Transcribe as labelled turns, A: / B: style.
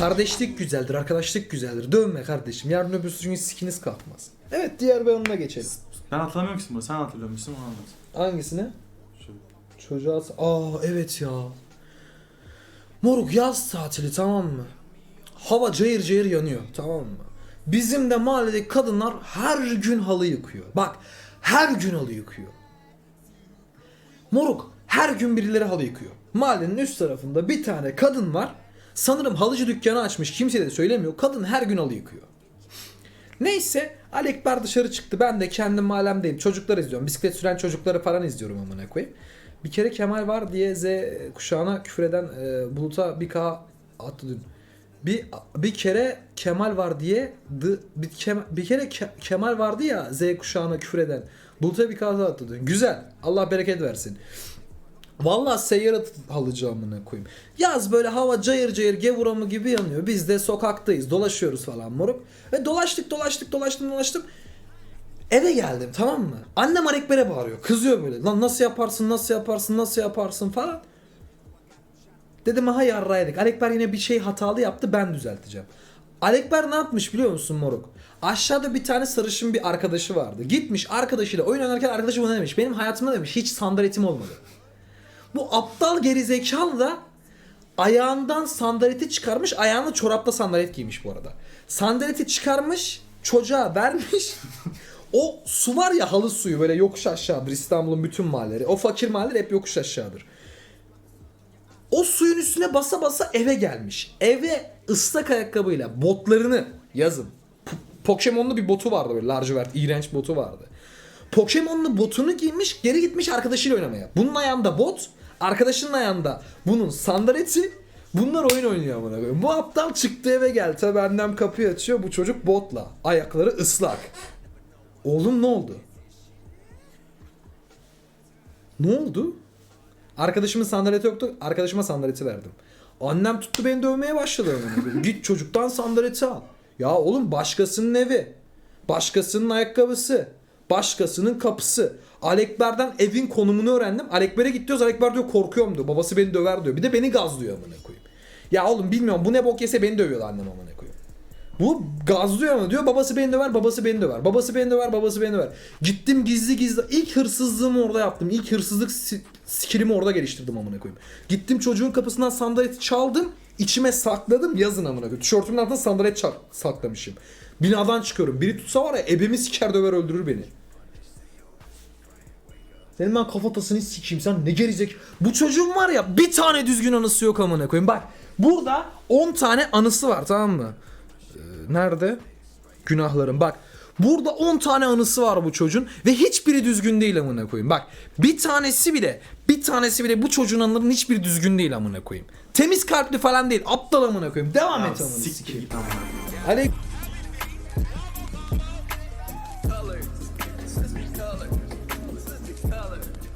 A: Kardeşlik güzeldir, arkadaşlık güzeldir. Dövme kardeşim. Yarın öbür gün sikiniz kalkmaz. Evet diğer bir anına geçelim.
B: Ben hatırlamıyorum ki bunu. Sen hatırlıyormuşsun onu anlat.
A: Hangisini?
B: Şu.
A: Çocuğa... Aa evet ya. Moruk yaz tatili tamam mı? Hava cayır cayır yanıyor tamam mı? Bizim de mahalledeki kadınlar her gün halı yıkıyor. Bak her gün halı yıkıyor. Moruk her gün birileri halı yıkıyor. Mahallenin üst tarafında bir tane kadın var. Sanırım halıcı dükkanı açmış. Kimse de söylemiyor. Kadın her gün halı yıkıyor. Neyse Ali Ekber dışarı çıktı. Ben de kendim mahallemdeyim. Çocuklar izliyorum. Bisiklet süren çocukları falan izliyorum amına koyayım. Bir kere Kemal var diye Z kuşağına küfür eden e, Bulut'a bir K attı dün. Bir bir kere Kemal var diye bir, Kem- bir kere Ke- Kemal vardı ya Z kuşağına küfür eden. Bulut'a bir K attı dün. Güzel. Allah bereket versin. Vallahi seyyar amına koyayım. Yaz böyle hava cayır cayır gevuramı gibi yanıyor. Biz de sokaktayız. Dolaşıyoruz falan moruk. Ve dolaştık dolaştık dolaştım dolaştım. Eve geldim tamam mı? Annem Alekber'e bağırıyor. Kızıyor böyle. Lan nasıl yaparsın nasıl yaparsın nasıl yaparsın falan. Dedim aha yarraydık. Alekber yine bir şey hatalı yaptı ben düzelteceğim. Alekber ne yapmış biliyor musun moruk? Aşağıda bir tane sarışın bir arkadaşı vardı. Gitmiş arkadaşıyla oyun oynarken arkadaşı buna demiş. Benim hayatımda demiş hiç sandaletim olmadı. Bu aptal gerizekalı da ayağından sandaleti çıkarmış. Ayağına çorapla sandalet giymiş bu arada. Sandaleti çıkarmış, çocuğa vermiş. o su var ya halı suyu böyle yokuş aşağıdır İstanbul'un bütün mahalleleri. O fakir mahalleler hep yokuş aşağıdır. O suyun üstüne basa basa eve gelmiş. Eve ıslak ayakkabıyla botlarını yazın. P- Pokemon'lu bir botu vardı böyle lacivert, iğrenç botu vardı. Pokemon'lu botunu giymiş, geri gitmiş arkadaşıyla oynamaya. Bunun ayağında bot, arkadaşının ayağında bunun sandaleti. Bunlar oyun oynuyor amına koyayım. Bu aptal çıktı eve geldi. Tabi annem kapıyı açıyor. Bu çocuk botla. Ayakları ıslak. Oğlum ne oldu? Ne oldu? Arkadaşımın sandaleti yoktu. Arkadaşıma sandaleti verdim. Annem tuttu beni dövmeye başladı. Git çocuktan sandaleti al. Ya oğlum başkasının evi. Başkasının ayakkabısı. Başkasının kapısı. Alekber'den evin konumunu öğrendim. Alekber'e git diyoruz. Alekber diyor korkuyorum diyor. Babası beni döver diyor. Bir de beni gazlıyor amına koyayım. Ya oğlum bilmiyorum bu ne bok yese beni dövüyor annem amına koyayım. Bu gazlıyor ama diyor babası beni döver, babası beni döver. Babası beni döver, babası beni döver. Gittim gizli gizli ilk hırsızlığımı orada yaptım. İlk hırsızlık skillimi orada geliştirdim amına koyayım. Gittim çocuğun kapısından sandaleti çaldım, içime sakladım yazın amına koyayım. Tişörtümün altına sandalet saklamışım. Binadan çıkıyorum. Biri tutsa var ya ebemi siker döver öldürür beni. Senin ben kafatasını sikeyim sen ne gerizek. Bu çocuğun var ya bir tane düzgün anısı yok amına koyayım. Bak burada 10 tane anısı var tamam mı? Ee, nerede? Günahların bak. Burada 10 tane anısı var bu çocuğun ve hiçbiri düzgün değil amına koyayım. Bak bir tanesi bile bir tanesi bile bu çocuğun anılarının hiçbiri düzgün değil amına koyayım. Temiz kalpli falan değil aptal amına koyayım. Devam
B: ya
A: et amına sikeyim.
B: Aleyküm. colors.
A: Sağlık.